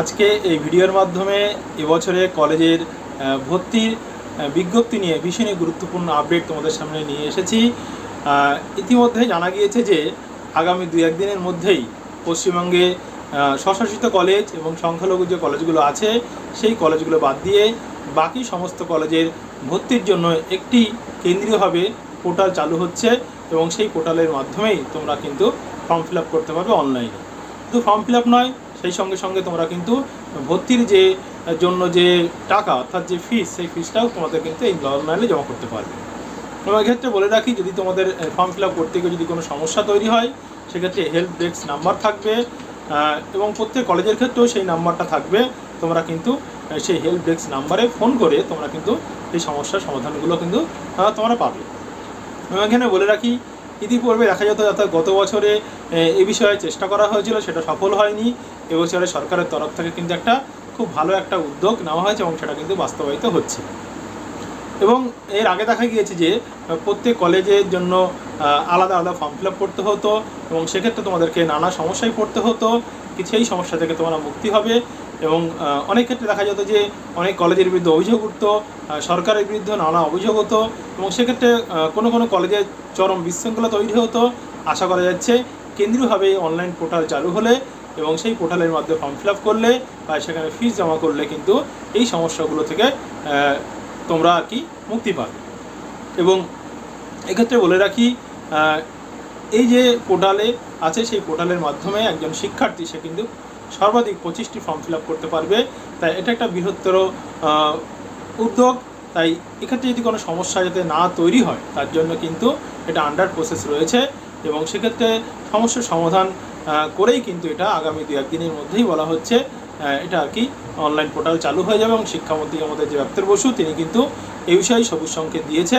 আজকে এই ভিডিওর মাধ্যমে এবছরে কলেজের ভর্তির বিজ্ঞপ্তি নিয়ে ভীষণই গুরুত্বপূর্ণ আপডেট তোমাদের সামনে নিয়ে এসেছি। ইতিমধ্যে জানা গিয়েছে যে আগামী দু একদিনের মধ্যেই পশ্চিমবঙ্গে স্বশাসিত কলেজ এবং সংখ্যালঘু যে কলেজগুলো আছে, সেই কলেজগুলো বাদ দিয়ে বাকি সমস্ত কলেজের ভর্তির জন্য একটি কেন্দ্রীয়ভাবে পোর্টাল চালু হচ্ছে এবং সেই পোর্টালের মাধ্যমেই তোমরা কিন্তু ফর্ম ফিল করতে পারবে অনলাইনে শুধু ফর্ম ফিল নয় সেই সঙ্গে সঙ্গে তোমরা কিন্তু ভর্তির যে, জন্য যে টাকা, অর্থাৎ যে ফিস সেই ফিসটাও তোমাদের কিন্তু এই অনলাইনে জমা করতে পারবে। এবং এক্ষেত্রে বলে রাখি, যদি তোমাদের ফর্ম ফিল আপ করতে গিয়ে যদি কোনো সমস্যা তৈরি হয়, সেক্ষেত্রে হেল্প ডেস্ক নাম্বার থাকবে। এবং প্রত্যেক কলেজের ক্ষেত্রেও সেই নাম্বারটা থাকবে। তোমরা কিন্তু সেই হেল্প ডেস্ক নাম্বারে ফোন করে তোমরা কিন্তু এই সমস্যার সমাধানগুলো কিন্তু তোমরা পাবে। এবং এখানে বলে রাখি ইতিপূর্বে দেখা যেত অর্থাৎ গত বছরে, এ বিষয়ে চেষ্টা করা হয়েছিল, সেটা সফল হয়নি। এবছরে সরকারের তরফ থেকে কিন্তু একটা খুব ভালো একটা উদ্যোগ নেওয়া হয়েছে এবং সেটা কিন্তু বাস্তবায়িত হচ্ছে। এবং এর আগে দেখা গিয়েছে যে, প্রত্যেক কলেজের জন্য আলাদা আলাদা ফর্ম ফিল করতে হতো এবং সেক্ষেত্রে তোমাদেরকে নানা সমস্যায় পড়তে হতো। কি সেই সমস্যা থেকে তোমরা মুক্তি হবে। এবং অনেক ক্ষেত্রে দেখা যেত যে অনেক কলেজের বিরুদ্ধে অভিযোগ উঠতো সরকারের বিরুদ্ধে নানা অভিযোগ হতো এবং সেক্ষেত্রে কোনো কোনো কলেজে চরম বিশৃঙ্খলা তৈরি হতো, আশা করা যাচ্ছে কেন্দ্রীয়ভাবে অনলাইন পোর্টাল চালু হলে এবং সেই পোর্টালের মাধ্যমে ফর্ম ফিল আপ করলে বা সেখানে ফিস জমা করলে কিন্তু এই সমস্যাগুলো থেকে তোমরা আর কি মুক্তি পাবে। এবং এক্ষেত্রে বলে রাখি এই যে পোর্টালে আছে সেই পোর্টালের মাধ্যমে একজন শিক্ষার্থী সে কিন্তু সর্বাধিক পঁচিশটি ফর্ম ফিল করতে পারবে। তাই এটা একটা বৃহত্তর উদ্যোগ। তাই এক্ষেত্রে যদি কোনো সমস্যা যাতে না তৈরি হয়, তার জন্য কিন্তু এটা আন্ডার প্রসেস রয়েছে এবং সেক্ষেত্রে সমস্যার সমাধান করেই কিন্তু এটা আগামী দু একদিনের মধ্যেই বলা হচ্ছে এটা আর কি অনলাইন পোর্টাল চালু হয়ে যাবে এবং শিক্ষামন্ত্রী আমাদের যে ব্যাপ্তের বসু, তিনি কিন্তু এই বিষয়ে সবুজ সংকেত দিয়েছে।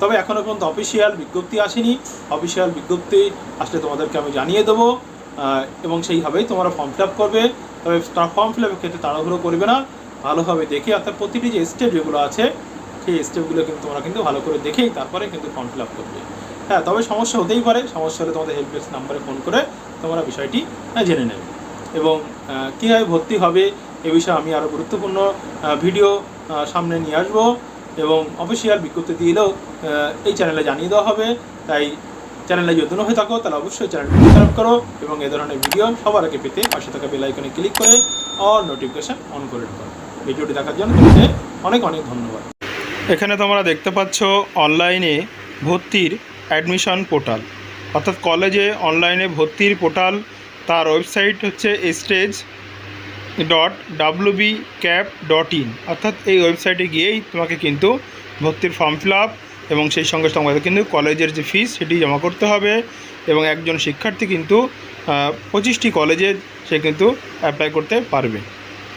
তবে এখনও পর্যন্ত অফিসিয়াল বিজ্ঞপ্তি আসেনি। অফিসিয়াল বিজ্ঞপ্তি আসলে তোমাদেরকে আমি জানিয়ে দেবো। এবং সেইভাবেই তোমরা ফর্ম ফিল আপ করবে। তবে ফর্ম ফিল আপের ক্ষেত্রে তাড়াহুড়ো করবে না। ভালোভাবে দেখে অর্থাৎ প্রতিটি যে স্টেপ যেগুলো আছে, সেই স্টেপগুলো কিন্তু তোমরা কিন্তু ভালো করে দেখেই তারপরে কিন্তু ফর্ম ফিল আপ করবে। হ্যাঁ তবে সমস্যা হতেই পারে। সমস্যা হলে তোমাদের হেল্প ডেস্ক নাম্বারে ফোন করে তোমরা বিষয়টি জেনে নেবে। এবং কীভাবে ভর্তি হবে এ বিষয়ে আমি আরও গুরুত্বপূর্ণ ভিডিও সামনে নিয়ে আসব। এবং অফিসিয়াল বিজ্ঞপ্তি দিলেও এই চ্যানেলে জানিয়ে দেওয়া হবে। তাই চ্যানেলে যদি নতুন হয়ে থাকো, তাহলে অবশ্যই চ্যানেলটি সাবস্ক্রাইব করো এবং এ ধরনের ভিডিও সবার আগে পেতে পাশে থাকা বেল আইকনে ক্লিক করে অল নোটিফিকেশন অন করে রাখো। ভিডিওটি দেখার জন্য তোমাকে অনেক অনেক ধন্যবাদ। এখানে তোমরা দেখতে পাচ্ছ অনলাইনে ভর্তির অ্যাডমিশন পোর্টাল অর্থাৎ কলেজে অনলাইনে ভর্তির পোর্টাল তার ওয়েবসাইট হচ্ছে stage dot WB cap dot in অর্থাৎ এই ওয়েবসাইটে গিয়েই তোমাকে কিন্তু ভর্তির ফর্ম ফিল আপ এবং সেই সঙ্গে সঙ্গে কিন্তু কলেজের যে ফিস সেটি জমা করতে হবে এবং একজন শিক্ষার্থী কিন্তু পঁচিশটি কলেজে সে কিন্তু অ্যাপ্লাই করতে পারবে।